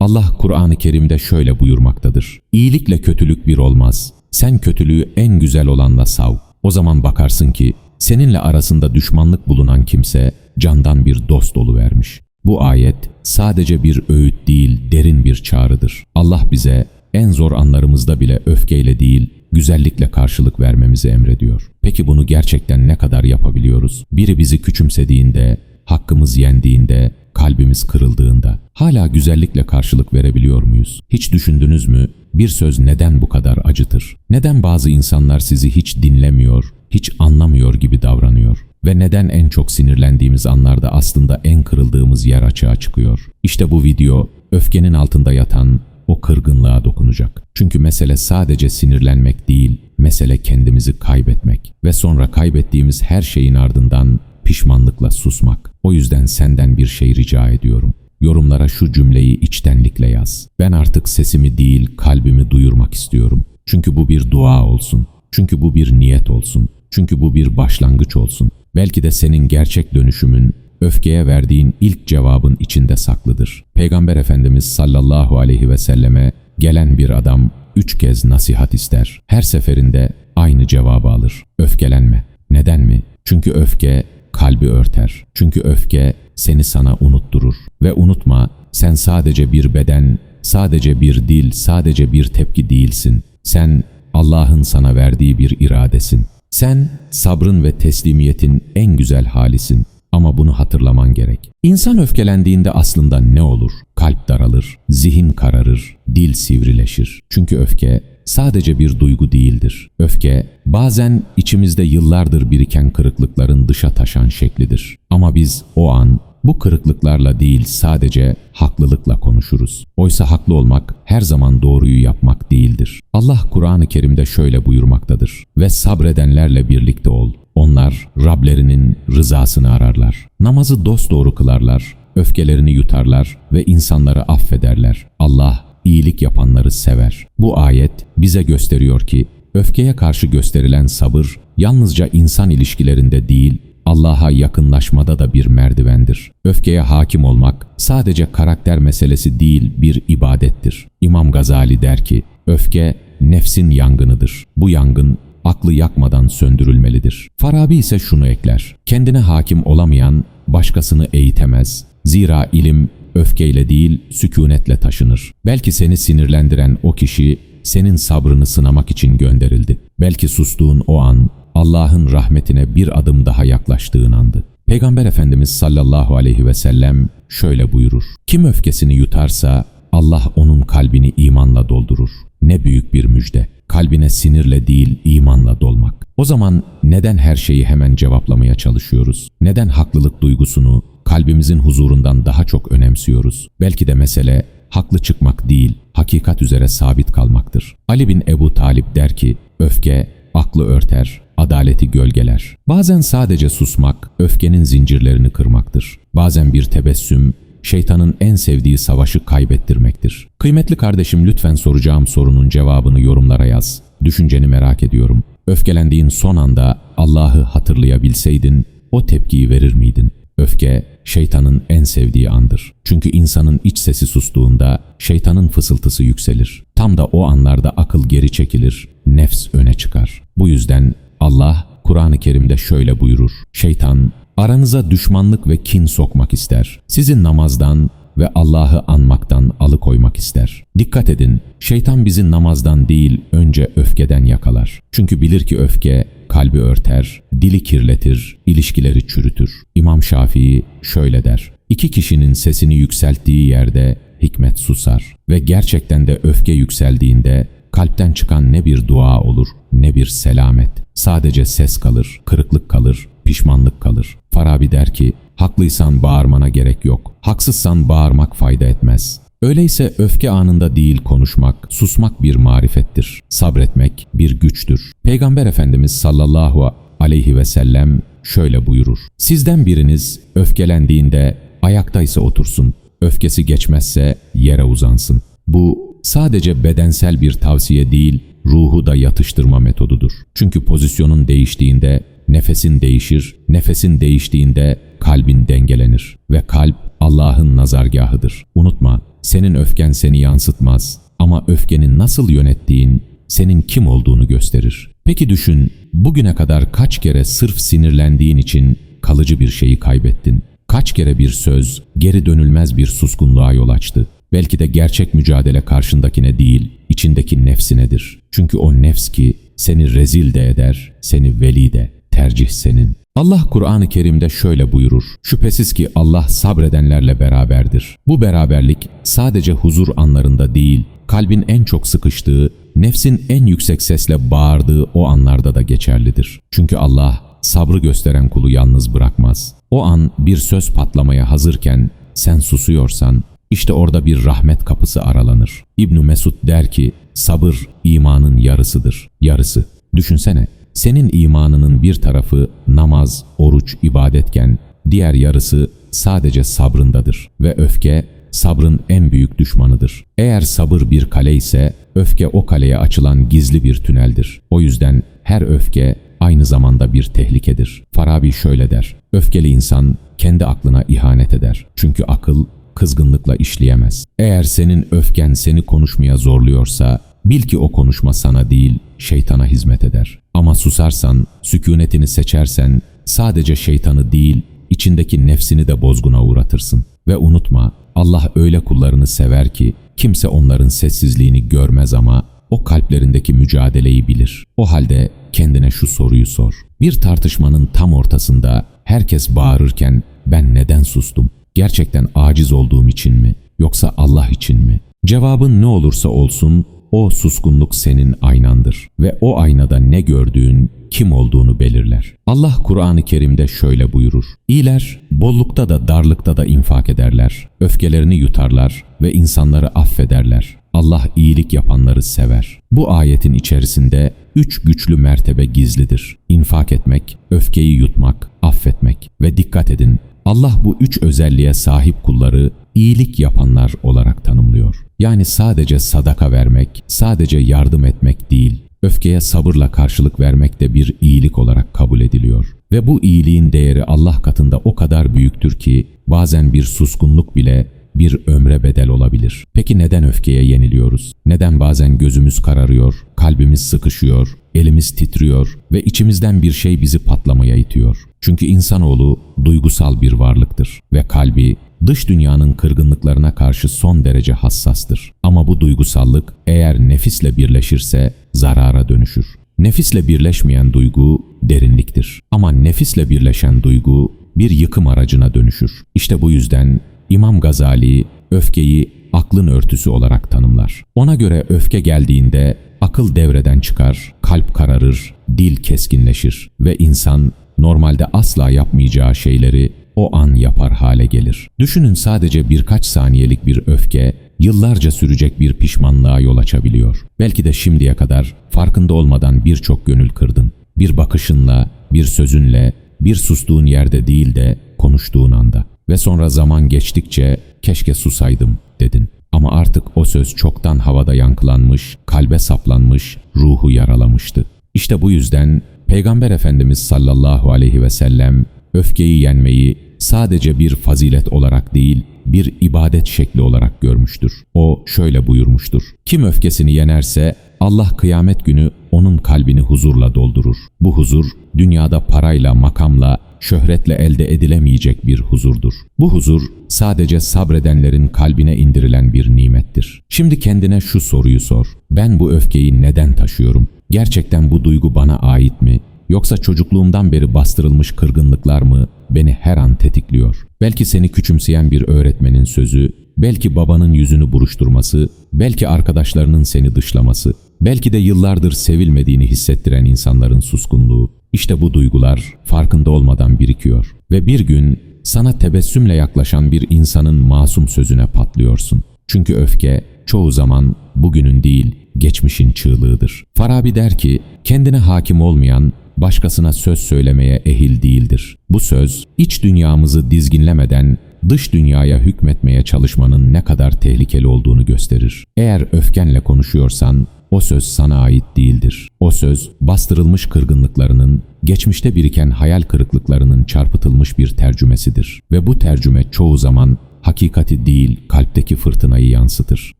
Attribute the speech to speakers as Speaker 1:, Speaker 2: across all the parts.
Speaker 1: Allah Kur'an-ı Kerim'de şöyle buyurmaktadır. İyilikle kötülük bir olmaz. Sen kötülüğü en güzel olanla sav. O zaman bakarsın ki seninle arasında düşmanlık bulunan kimse candan bir dost vermiş. Bu ayet sadece bir öğüt değil, derin bir çağrıdır. Allah bize en zor anlarımızda bile öfkeyle değil, güzellikle karşılık vermemizi emrediyor. Peki bunu gerçekten ne kadar yapabiliyoruz? Biri bizi küçümsediğinde, hakkımız yendiğinde, kalbimiz kırıldığında hala güzellikle karşılık verebiliyor muyuz? Hiç düşündünüz mü? Bir söz neden bu kadar acıtır? Neden bazı insanlar sizi hiç dinlemiyor, hiç anlamıyor gibi davranıyor? Ve neden en çok sinirlendiğimiz anlarda aslında en kırıldığımız yer açığa çıkıyor? İşte bu video öfkenin altında yatan o kırgınlığa dokunacak. Çünkü mesele sadece sinirlenmek değil, mesele kendimizi kaybetmek ve sonra kaybettiğimiz her şeyin ardından pişmanlıkla susmak. O yüzden senden bir şey rica ediyorum. Yorumlara şu cümleyi içtenlikle yaz. Ben artık sesimi değil kalbimi duyurmak istiyorum. Çünkü bu bir dua olsun. Çünkü bu bir niyet olsun. Çünkü bu bir başlangıç olsun. Belki de senin gerçek dönüşümün öfkeye verdiğin ilk cevabın içinde saklıdır. Peygamber Efendimiz sallallahu aleyhi ve selleme gelen bir adam üç kez nasihat ister. Her seferinde aynı cevabı alır. Öfkelenme. Neden mi? Çünkü öfke kalbi örter. Çünkü öfke seni sana unutturur. Ve unutma sen sadece bir beden, sadece bir dil, sadece bir tepki değilsin. Sen Allah'ın sana verdiği bir iradesin. Sen sabrın ve teslimiyetin en güzel halisin. Ama bunu hatırlaman gerek. İnsan öfkelendiğinde aslında ne olur? Kalp daralır, zihin kararır, dil sivrileşir. Çünkü öfke sadece bir duygu değildir. Öfke bazen içimizde yıllardır biriken kırıklıkların dışa taşan şeklidir. Ama biz o an bu kırıklıklarla değil sadece haklılıkla konuşuruz. Oysa haklı olmak her zaman doğruyu yapmak değildir. Allah Kur'an-ı Kerim'de şöyle buyurmaktadır. Ve sabredenlerle birlikte ol. Onlar Rablerinin rızasını ararlar. Namazı dosdoğru kılarlar, öfkelerini yutarlar ve insanları affederler. Allah iyilik yapanları sever. Bu ayet bize gösteriyor ki öfkeye karşı gösterilen sabır yalnızca insan ilişkilerinde değil, Allah'a yakınlaşmada da bir merdivendir. Öfkeye hakim olmak sadece karakter meselesi değil bir ibadettir. İmam Gazali der ki, öfke nefsin yangınıdır. Bu yangın aklı yakmadan söndürülmelidir. Farabi ise şunu ekler. Kendine hakim olamayan başkasını eğitemez. Zira ilim öfkeyle değil sükunetle taşınır. Belki seni sinirlendiren o kişi senin sabrını sınamak için gönderildi. Belki sustuğun o an Allah'ın rahmetine bir adım daha yaklaştığın andı. Peygamber Efendimiz sallallahu aleyhi ve sellem şöyle buyurur. Kim öfkesini yutarsa Allah onun kalbini imanla doldurur. Ne büyük bir müjde. Kalbine sinirle değil imanla dolmak. O zaman neden her şeyi hemen cevaplamaya çalışıyoruz? Neden haklılık duygusunu kalbimizin huzurundan daha çok önemsiyoruz? Belki de mesele haklı çıkmak değil, hakikat üzere sabit kalmaktır. Ali bin Ebu Talip der ki, öfke aklı örter, adaleti gölgeler. Bazen sadece susmak, öfkenin zincirlerini kırmaktır. Bazen bir tebessüm, şeytanın en sevdiği savaşı kaybettirmektir. Kıymetli kardeşim lütfen soracağım sorunun cevabını yorumlara yaz. Düşünceni merak ediyorum. Öfkelendiğin son anda Allah'ı hatırlayabilseydin o tepkiyi verir miydin? Öfke şeytanın en sevdiği andır. Çünkü insanın iç sesi sustuğunda şeytanın fısıltısı yükselir. Tam da o anlarda akıl geri çekilir, nefs öne çıkar. Bu yüzden Allah Kur'an-ı Kerim'de şöyle buyurur. Şeytan aranıza düşmanlık ve kin sokmak ister. Sizi namazdan ve Allah'ı anmaktan alıkoymak ister. Dikkat edin, şeytan bizi namazdan değil önce öfkeden yakalar. Çünkü bilir ki öfke kalbi örter, dili kirletir, ilişkileri çürütür. İmam Şafii şöyle der. İki kişinin sesini yükselttiği yerde hikmet susar ve gerçekten de öfke yükseldiğinde kalpten çıkan ne bir dua olur ne bir selamet. Sadece ses kalır, kırıklık kalır, pişmanlık kalır. Farabi der ki, haklıysan bağırmana gerek yok. Haksızsan bağırmak fayda etmez. Öyleyse öfke anında değil konuşmak, susmak bir marifettir. Sabretmek bir güçtür. Peygamber Efendimiz sallallahu aleyhi ve sellem şöyle buyurur. Sizden biriniz öfkelendiğinde ayaktaysa otursun, öfkesi geçmezse yere uzansın. Bu sadece bedensel bir tavsiye değil, ruhu da yatıştırma metodudur. Çünkü pozisyonun değiştiğinde nefesin değişir, nefesin değiştiğinde kalbin dengelenir ve kalp Allah'ın nazargahıdır. Unutma, Senin öfken seni yansıtmaz ama öfkenin nasıl yönettiğin senin kim olduğunu gösterir. Peki düşün, bugüne kadar kaç kere sırf sinirlendiğin için kalıcı bir şeyi kaybettin? Kaç kere bir söz geri dönülmez bir suskunluğa yol açtı? Belki de gerçek mücadele karşındakine değil, içindeki nefsinedir. Çünkü o nefs ki seni rezil de eder, seni veli de, tercih senin. Allah Kur'an-ı Kerim'de şöyle buyurur. Şüphesiz ki Allah sabredenlerle beraberdir. Bu beraberlik sadece huzur anlarında değil, kalbin en çok sıkıştığı, nefsin en yüksek sesle bağırdığı o anlarda da geçerlidir. Çünkü Allah sabrı gösteren kulu yalnız bırakmaz. O an bir söz patlamaya hazırken sen susuyorsan işte orada bir rahmet kapısı aralanır. İbn Mesud der ki sabır imanın yarısıdır. Yarısı. Düşünsene senin imanının bir tarafı namaz, oruç, ibadetken diğer yarısı sadece sabrındadır ve öfke sabrın en büyük düşmanıdır. Eğer sabır bir kale ise öfke o kaleye açılan gizli bir tüneldir. O yüzden her öfke aynı zamanda bir tehlikedir. Farabi şöyle der. Öfkeli insan kendi aklına ihanet eder. Çünkü akıl kızgınlıkla işleyemez. Eğer senin öfken seni konuşmaya zorluyorsa bil ki o konuşma sana değil şeytana hizmet eder. Ama susarsan, sükunetini seçersen sadece şeytanı değil içindeki nefsini de bozguna uğratırsın. Ve unutma Allah öyle kullarını sever ki kimse onların sessizliğini görmez ama o kalplerindeki mücadeleyi bilir. O halde kendine şu soruyu sor. Bir tartışmanın tam ortasında herkes bağırırken ben neden sustum? Gerçekten aciz olduğum için mi? Yoksa Allah için mi? Cevabın ne olursa olsun o suskunluk senin aynandır ve o aynada ne gördüğün kim olduğunu belirler. Allah Kur'an-ı Kerim'de şöyle buyurur. İyiler bollukta da darlıkta da infak ederler. Öfkelerini yutarlar ve insanları affederler. Allah iyilik yapanları sever. Bu ayetin içerisinde üç güçlü mertebe gizlidir. İnfak etmek, öfkeyi yutmak, affetmek ve dikkat edin Allah bu üç özelliğe sahip kulları iyilik yapanlar olarak tanımlıyor. Yani sadece sadaka vermek, sadece yardım etmek değil, öfkeye sabırla karşılık vermek de bir iyilik olarak kabul ediliyor. Ve bu iyiliğin değeri Allah katında o kadar büyüktür ki bazen bir suskunluk bile bir ömre bedel olabilir. Peki neden öfkeye yeniliyoruz? Neden bazen gözümüz kararıyor, kalbimiz sıkışıyor, elimiz titriyor ve içimizden bir şey bizi patlamaya itiyor? Çünkü insanoğlu duygusal bir varlıktır ve kalbi dış dünyanın kırgınlıklarına karşı son derece hassastır. Ama bu duygusallık eğer nefisle birleşirse zarara dönüşür. Nefisle birleşmeyen duygu derinliktir. Ama nefisle birleşen duygu bir yıkım aracına dönüşür. İşte bu yüzden İmam Gazali öfkeyi aklın örtüsü olarak tanımlar. Ona göre öfke geldiğinde akıl devreden çıkar, kalp kararır, dil keskinleşir ve insan normalde asla yapmayacağı şeyleri o an yapar hale gelir. Düşünün sadece birkaç saniyelik bir öfke yıllarca sürecek bir pişmanlığa yol açabiliyor. Belki de şimdiye kadar farkında olmadan birçok gönül kırdın. Bir bakışınla, bir sözünle, bir sustuğun yerde değil de konuştuğun anda. Ve sonra zaman geçtikçe keşke susaydım dedin. Ama artık o söz çoktan havada yankılanmış, kalbe saplanmış, ruhu yaralamıştı. İşte bu yüzden Peygamber Efendimiz sallallahu aleyhi ve sellem öfkeyi yenmeyi sadece bir fazilet olarak değil, bir ibadet şekli olarak görmüştür. O şöyle buyurmuştur. Kim öfkesini yenerse Allah kıyamet günü onun kalbini huzurla doldurur. Bu huzur dünyada parayla, makamla, şöhretle elde edilemeyecek bir huzurdur. Bu huzur sadece sabredenlerin kalbine indirilen bir nimettir. Şimdi kendine şu soruyu sor. Ben bu öfkeyi neden taşıyorum? Gerçekten bu duygu bana ait mi? Yoksa çocukluğumdan beri bastırılmış kırgınlıklar mı beni her an tetikliyor? Belki seni küçümseyen bir öğretmenin sözü, belki babanın yüzünü buruşturması, belki arkadaşlarının seni dışlaması, belki de yıllardır sevilmediğini hissettiren insanların suskunluğu. İşte bu duygular farkında olmadan birikiyor ve bir gün sana tebessümle yaklaşan bir insanın masum sözüne patlıyorsun. Çünkü öfke çoğu zaman bugünün değil, geçmişin çığlığıdır. Farabi der ki, kendine hakim olmayan başkasına söz söylemeye ehil değildir. Bu söz, iç dünyamızı dizginlemeden dış dünyaya hükmetmeye çalışmanın ne kadar tehlikeli olduğunu gösterir. Eğer öfkenle konuşuyorsan, o söz sana ait değildir. O söz bastırılmış kırgınlıklarının, geçmişte biriken hayal kırıklıklarının çarpıtılmış bir tercümesidir. Ve bu tercüme çoğu zaman hakikati değil kalpteki fırtınayı yansıtır.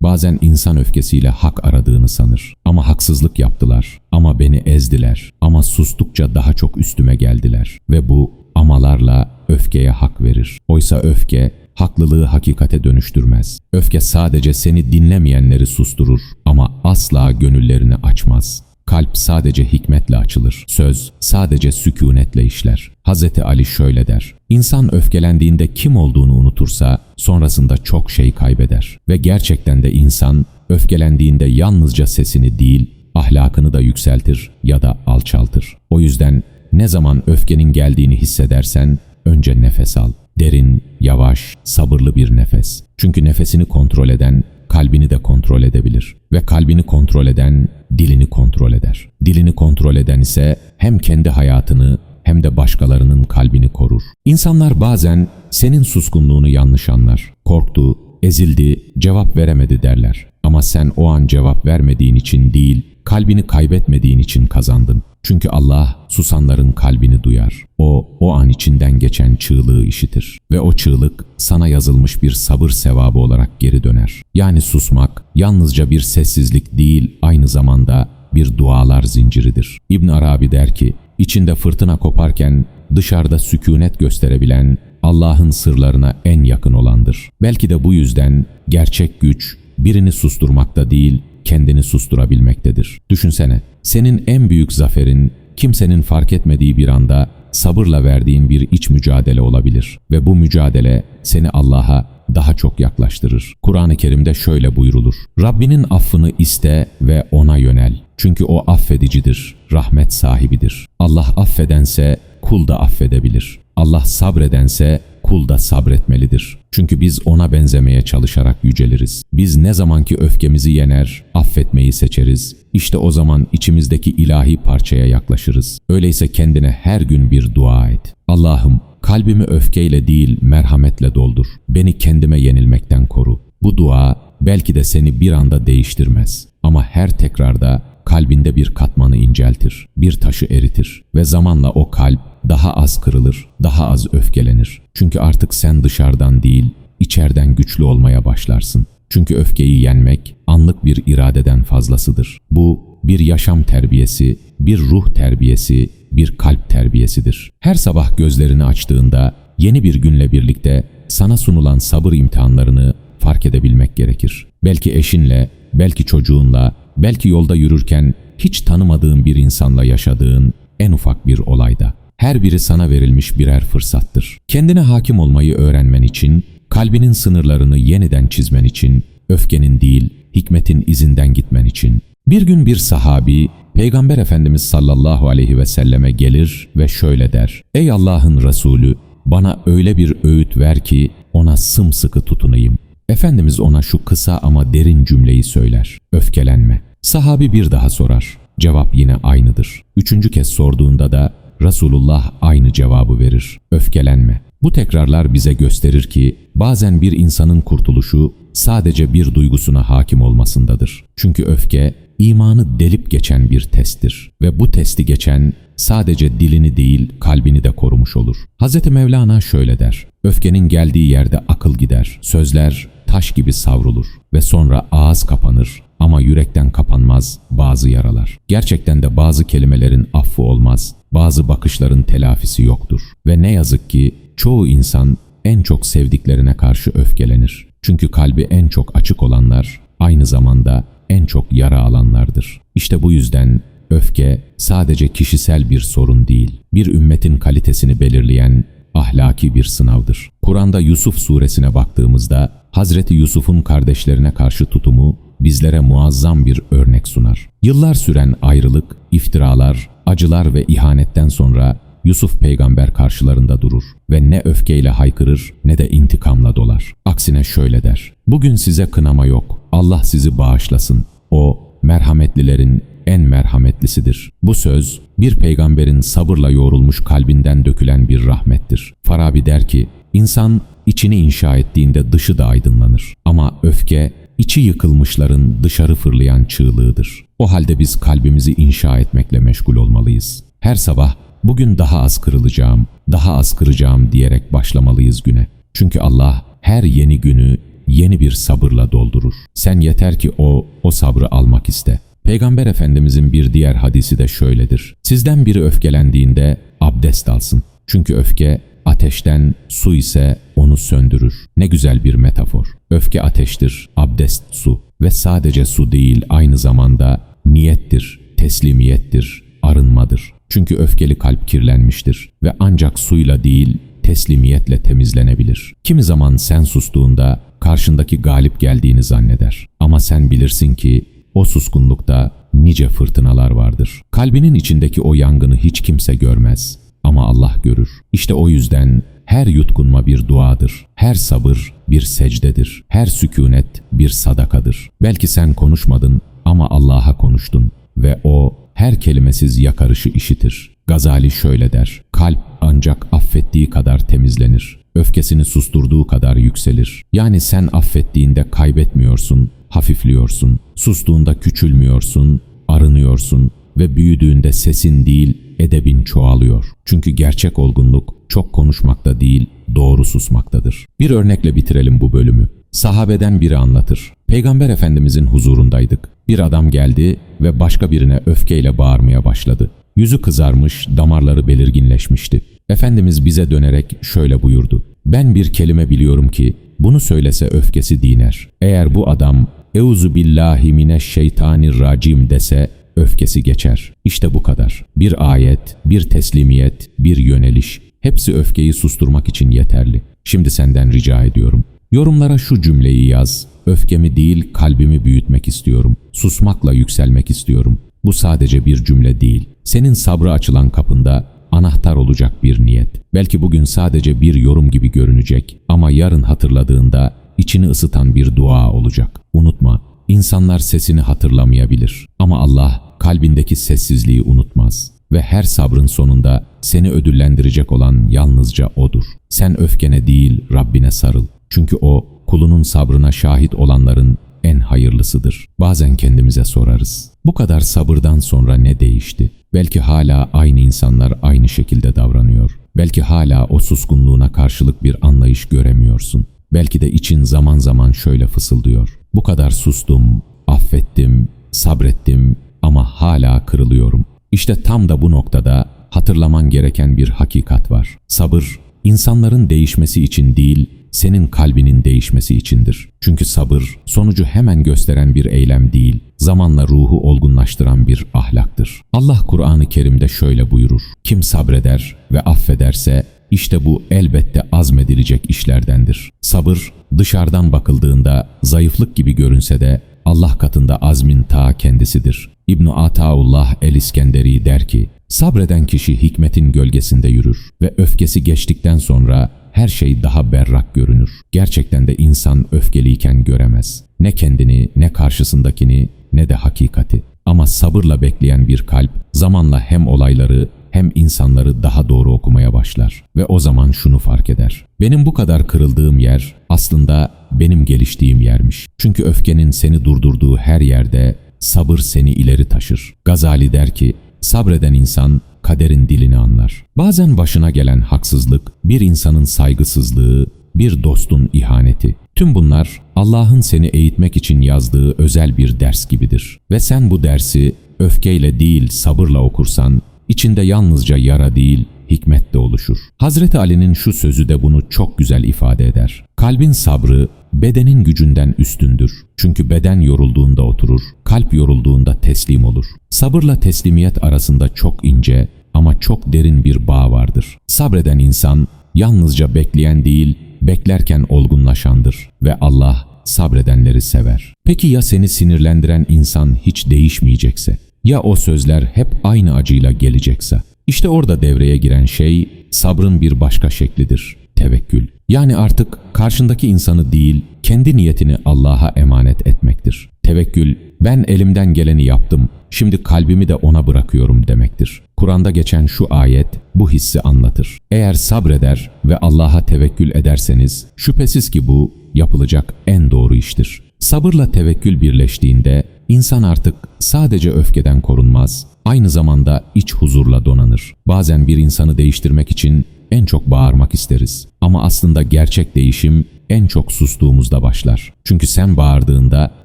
Speaker 1: Bazen insan öfkesiyle hak aradığını sanır. Ama haksızlık yaptılar. Ama beni ezdiler. Ama sustukça daha çok üstüme geldiler. Ve bu amalarla öfkeye hak verir. Oysa öfke haklılığı hakikate dönüştürmez. Öfke sadece seni dinlemeyenleri susturur ama asla gönüllerini açmaz. Kalp sadece hikmetle açılır. Söz sadece sükunetle işler. Hz. Ali şöyle der. İnsan öfkelendiğinde kim olduğunu unutursa sonrasında çok şey kaybeder. Ve gerçekten de insan öfkelendiğinde yalnızca sesini değil, ahlakını da yükseltir ya da alçaltır. O yüzden ne zaman öfkenin geldiğini hissedersen önce nefes al. Derin, yavaş, sabırlı bir nefes. Çünkü nefesini kontrol eden kalbini de kontrol edebilir ve kalbini kontrol eden dilini kontrol eder. Dilini kontrol eden ise hem kendi hayatını hem de başkalarının kalbini korur. İnsanlar bazen senin suskunluğunu yanlış anlar. Korktu, ezildi, cevap veremedi derler. Ama sen o an cevap vermediğin için değil, kalbini kaybetmediğin için kazandın. Çünkü Allah susanların kalbini duyar. O, o an içinden geçen çığlığı işitir. Ve o çığlık sana yazılmış bir sabır sevabı olarak geri döner. Yani susmak yalnızca bir sessizlik değil, aynı zamanda bir dualar zinciridir. İbn Arabi der ki, içinde fırtına koparken dışarıda sükunet gösterebilen Allah'ın sırlarına en yakın olandır. Belki de bu yüzden gerçek güç birini susturmakta değil, kendini susturabilmektedir. Düşünsene, senin en büyük zaferin kimsenin fark etmediği bir anda sabırla verdiğin bir iç mücadele olabilir ve bu mücadele seni Allah'a daha çok yaklaştırır. Kur'an-ı Kerim'de şöyle buyrulur. Rabbinin affını iste ve ona yönel. Çünkü o affedicidir, rahmet sahibidir. Allah affedense kul da affedebilir. Allah sabredense kul da sabretmelidir. Çünkü biz ona benzemeye çalışarak yüceliriz. Biz ne zamanki öfkemizi yener, affetmeyi seçeriz. İşte o zaman içimizdeki ilahi parçaya yaklaşırız. Öyleyse kendine her gün bir dua et. Allah'ım kalbimi öfkeyle değil merhametle doldur. Beni kendime yenilmekten koru. Bu dua belki de seni bir anda değiştirmez. Ama her tekrarda kalbinde bir katmanı inceltir, bir taşı eritir ve zamanla o kalp daha az kırılır, daha az öfkelenir. Çünkü artık sen dışarıdan değil, içeriden güçlü olmaya başlarsın. Çünkü öfkeyi yenmek anlık bir iradeden fazlasıdır. Bu bir yaşam terbiyesi, bir ruh terbiyesi, bir kalp terbiyesidir. Her sabah gözlerini açtığında yeni bir günle birlikte sana sunulan sabır imtihanlarını fark edebilmek gerekir. Belki eşinle, belki çocuğunla, belki yolda yürürken hiç tanımadığın bir insanla yaşadığın en ufak bir olayda. Her biri sana verilmiş birer fırsattır. Kendine hakim olmayı öğrenmen için, kalbinin sınırlarını yeniden çizmen için, öfkenin değil, hikmetin izinden gitmen için. Bir gün bir sahabi, Peygamber Efendimiz sallallahu aleyhi ve selleme gelir ve şöyle der. Ey Allah'ın Resulü, bana öyle bir öğüt ver ki ona sımsıkı tutunayım. Efendimiz ona şu kısa ama derin cümleyi söyler. Öfkelenme. Sahabi bir daha sorar. Cevap yine aynıdır. Üçüncü kez sorduğunda da Resulullah aynı cevabı verir. Öfkelenme. Bu tekrarlar bize gösterir ki bazen bir insanın kurtuluşu sadece bir duygusuna hakim olmasındadır. Çünkü öfke imanı delip geçen bir testtir ve bu testi geçen sadece dilini değil kalbini de korumuş olur. Hz. Mevlana şöyle der. Öfkenin geldiği yerde akıl gider. Sözler taş gibi savrulur ve sonra ağız kapanır ama yürekten kapanmaz bazı yaralar. Gerçekten de bazı kelimelerin affı olmaz, bazı bakışların telafisi yoktur. Ve ne yazık ki çoğu insan en çok sevdiklerine karşı öfkelenir. Çünkü kalbi en çok açık olanlar aynı zamanda en çok yara alanlardır. İşte bu yüzden öfke sadece kişisel bir sorun değil, bir ümmetin kalitesini belirleyen ahlaki bir sınavdır. Kur'an'da Yusuf suresine baktığımızda Hazreti Yusuf'un kardeşlerine karşı tutumu bizlere muazzam bir örnek sunar. Yıllar süren ayrılık, iftiralar, acılar ve ihanetten sonra Yusuf peygamber karşılarında durur ve ne öfkeyle haykırır ne de intikamla dolar. Aksine şöyle der. Bugün size kınama yok. Allah sizi bağışlasın. O merhametlilerin en merhametlisidir. Bu söz bir peygamberin sabırla yoğrulmuş kalbinden dökülen bir rahmettir. Farabi der ki, insan içini inşa ettiğinde dışı da aydınlanır. Ama öfke içi yıkılmışların dışarı fırlayan çığlığıdır. O halde biz kalbimizi inşa etmekle meşgul olmalıyız. Her sabah bugün daha az kırılacağım, daha az kıracağım diyerek başlamalıyız güne. Çünkü Allah her yeni günü yeni bir sabırla doldurur. Sen yeter ki o, o sabrı almak iste. Peygamber Efendimizin bir diğer hadisi de şöyledir. Sizden biri öfkelendiğinde abdest alsın. Çünkü öfke ateşten, su ise onu söndürür. Ne güzel bir metafor. Öfke ateştir, abdest su. Ve sadece su değil aynı zamanda niyettir, teslimiyettir, arınmadır. Çünkü öfkeli kalp kirlenmiştir ve ancak suyla değil teslimiyetle temizlenebilir. Kimi zaman sen sustuğunda karşındaki galip geldiğini zanneder. Ama sen bilirsin ki o suskunlukta nice fırtınalar vardır. Kalbinin içindeki o yangını hiç kimse görmez ama Allah görür. İşte o yüzden her yutkunma bir duadır. Her sabır bir secdedir. Her sükunet bir sadakadır. Belki sen konuşmadın ama Allah'a konuştun ve o her kelimesiz yakarışı işitir. Gazali şöyle der. Kalp ancak affettiği kadar temizlenir. Öfkesini susturduğu kadar yükselir. Yani sen affettiğinde kaybetmiyorsun, hafifliyorsun. Sustuğunda küçülmüyorsun, arınıyorsun ve büyüdüğünde sesin değil, edebin çoğalıyor. Çünkü gerçek olgunluk çok konuşmakta değil, doğru susmaktadır. Bir örnekle bitirelim bu bölümü. Sahabeden biri anlatır. Peygamber Efendimizin huzurundaydık. Bir adam geldi ve başka birine öfkeyle bağırmaya başladı. Yüzü kızarmış, damarları belirginleşmişti. Efendimiz bize dönerek şöyle buyurdu. Ben bir kelime biliyorum ki bunu söylese öfkesi diner. Eğer bu adam Euzu billahi mineşşeytanirracim dese öfkesi geçer. İşte bu kadar. Bir ayet, bir teslimiyet, bir yöneliş. Hepsi öfkeyi susturmak için yeterli. Şimdi senden rica ediyorum. Yorumlara şu cümleyi yaz. Öfkemi değil kalbimi büyütmek istiyorum. Susmakla yükselmek istiyorum. Bu sadece bir cümle değil. Senin sabrı açılan kapında anahtar olacak bir niyet. Belki bugün sadece bir yorum gibi görünecek ama yarın hatırladığında içini ısıtan bir dua olacak. Unutma, insanlar sesini hatırlamayabilir ama Allah kalbindeki sessizliği unutmaz ve her sabrın sonunda seni ödüllendirecek olan yalnızca O'dur. Sen öfkene değil Rabbine sarıl. Çünkü O kulunun sabrına şahit olanların en hayırlısıdır. Bazen kendimize sorarız. Bu kadar sabırdan sonra ne değişti? Belki hala aynı insanlar aynı şekilde davranıyor. Belki hala o suskunluğuna karşılık bir anlayış göremiyorsun. Belki de için zaman zaman şöyle fısıldıyor. Bu kadar sustum, affettim, sabrettim ama hala kırılıyorum. İşte tam da bu noktada hatırlaman gereken bir hakikat var. Sabır, insanların değişmesi için değil, senin kalbinin değişmesi içindir. Çünkü sabır, sonucu hemen gösteren bir eylem değil, zamanla ruhu olgunlaştıran bir ahlaktır. Allah Kur'an-ı Kerim'de şöyle buyurur. Kim sabreder ve affederse, işte bu elbette azmedilecek işlerdendir. Sabır, dışarıdan bakıldığında zayıflık gibi görünse de Allah katında azmin ta kendisidir. İbn Ataullah el-İskenderi der ki, sabreden kişi hikmetin gölgesinde yürür ve öfkesi geçtikten sonra her şey daha berrak görünür. Gerçekten de insan öfkeliyken göremez. Ne kendini, ne karşısındakini, ne de hakikati. Ama sabırla bekleyen bir kalp zamanla hem olayları hem insanları daha doğru okumaya başlar ve o zaman şunu fark eder. Benim bu kadar kırıldığım yer aslında benim geliştiğim yermiş. Çünkü öfkenin seni durdurduğu her yerde sabır seni ileri taşır. Gazali der ki, sabreden insan kaderin dilini anlar. Bazen başına gelen haksızlık, bir insanın saygısızlığı, bir dostun ihaneti. Tüm bunlar Allah'ın seni eğitmek için yazdığı özel bir ders gibidir. Ve sen bu dersi öfkeyle değil sabırla okursan, içinde yalnızca yara değil, hikmet de oluşur. Hazreti Ali'nin şu sözü de bunu çok güzel ifade eder. Kalbin sabrı bedenin gücünden üstündür. Çünkü beden yorulduğunda oturur, kalp yorulduğunda teslim olur. Sabırla teslimiyet arasında çok ince ama çok derin bir bağ vardır. Sabreden insan yalnızca bekleyen değil, beklerken olgunlaşandır ve Allah sabredenleri sever. Peki ya seni sinirlendiren insan hiç değişmeyecekse? Ya o sözler hep aynı acıyla gelecekse? İşte orada devreye giren şey sabrın bir başka şeklidir. Tevekkül. Yani artık karşındaki insanı değil, kendi niyetini Allah'a emanet etmektir. Tevekkül, ben elimden geleni yaptım, şimdi kalbimi de ona bırakıyorum demektir. Kur'an'da geçen şu ayet bu hissi anlatır. Eğer sabreder ve Allah'a tevekkül ederseniz, şüphesiz ki bu yapılacak en doğru iştir. Sabırla tevekkül birleştiğinde insan artık sadece öfkeden korunmaz, aynı zamanda iç huzurla donanır. Bazen bir insanı değiştirmek için en çok bağırmak isteriz. Ama aslında gerçek değişim en çok sustuğumuzda başlar. Çünkü sen bağırdığında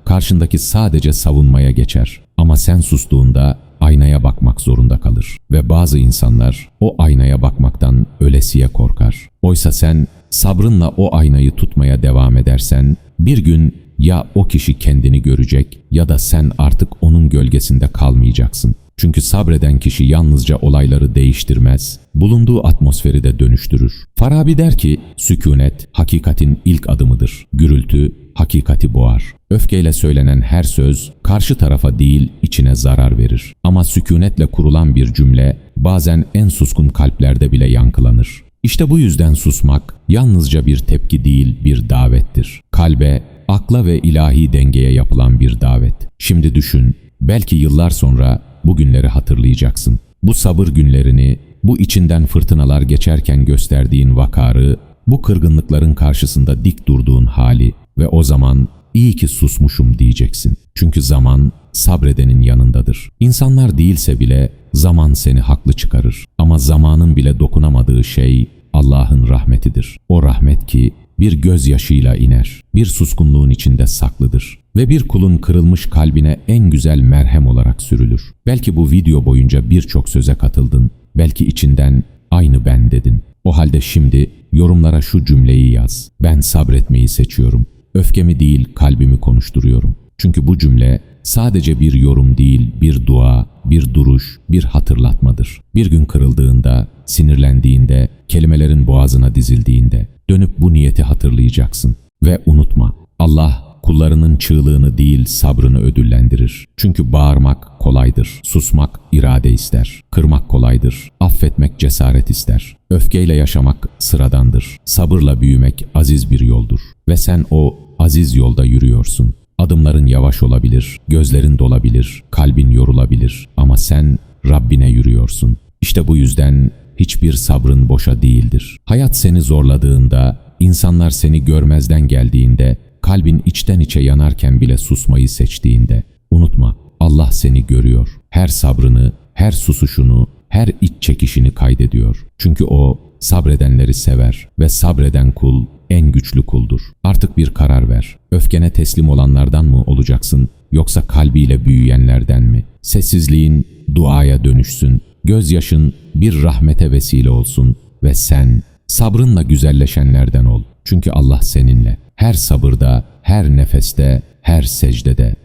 Speaker 1: karşındaki sadece savunmaya geçer. Ama sen sustuğunda aynaya bakmak zorunda kalır. Ve bazı insanlar o aynaya bakmaktan ölesiye korkar. Oysa sen sabrınla o aynayı tutmaya devam edersen bir gün ya o kişi kendini görecek ya da sen artık onun gölgesinde kalmayacaksın. Çünkü sabreden kişi yalnızca olayları değiştirmez, bulunduğu atmosferi de dönüştürür. Farabi der ki, sükunet hakikatin ilk adımıdır. Gürültü hakikati boğar. Öfkeyle söylenen her söz karşı tarafa değil içine zarar verir. Ama sükunetle kurulan bir cümle bazen en suskun kalplerde bile yankılanır. İşte bu yüzden susmak yalnızca bir tepki değil bir davettir. Kalbe, akla ve ilahi dengeye yapılan bir davet. Şimdi düşün, belki yıllar sonra bu günleri hatırlayacaksın. Bu sabır günlerini, bu içinden fırtınalar geçerken gösterdiğin vakarı, bu kırgınlıkların karşısında dik durduğun hali ve o zaman iyi ki susmuşum diyeceksin. Çünkü zaman sabredenin yanındadır. İnsanlar değilse bile zaman seni haklı çıkarır. Ama zamanın bile dokunamadığı şey Allah'ın rahmetidir. O rahmet ki bir gözyaşıyla iner, bir suskunluğun içinde saklıdır ve bir kulun kırılmış kalbine en güzel merhem olarak sürülür. Belki bu video boyunca birçok söze katıldın, belki içinden aynı ben dedin. O halde şimdi yorumlara şu cümleyi yaz. Ben sabretmeyi seçiyorum. Öfkemi değil kalbimi konuşturuyorum. Çünkü bu cümle sadece bir yorum değil, bir dua, bir duruş, bir hatırlatmadır. Bir gün kırıldığında, sinirlendiğinde, kelimelerin boğazına dizildiğinde dönüp bu niyeti hatırlayacaksın. Ve unutma, Allah kullarının çığlığını değil sabrını ödüllendirir. Çünkü bağırmak kolaydır, susmak irade ister, kırmak kolaydır, affetmek cesaret ister. Öfkeyle yaşamak sıradandır, sabırla büyümek aziz bir yoldur. Ve sen o aziz yolda yürüyorsun. Adımların yavaş olabilir, gözlerin dolabilir, kalbin yorulabilir ama sen Rabbine yürüyorsun. İşte bu yüzden hiçbir sabrın boşa değildir. Hayat seni zorladığında, insanlar seni görmezden geldiğinde, kalbin içten içe yanarken bile susmayı seçtiğinde, unutma Allah seni görüyor. Her sabrını, her susuşunu, her iç çekişini kaydediyor. Çünkü o sabredenleri sever ve sabreden kul en güçlü kuldur. Artık bir karar ver. Öfkene teslim olanlardan mı olacaksın yoksa kalbiyle büyüyenlerden mi? Sessizliğin duaya dönüşsün. Gözyaşın bir rahmete vesile olsun ve sen sabrınla güzelleşenlerden ol. Çünkü Allah seninle. Her sabırda, her nefeste, her secdede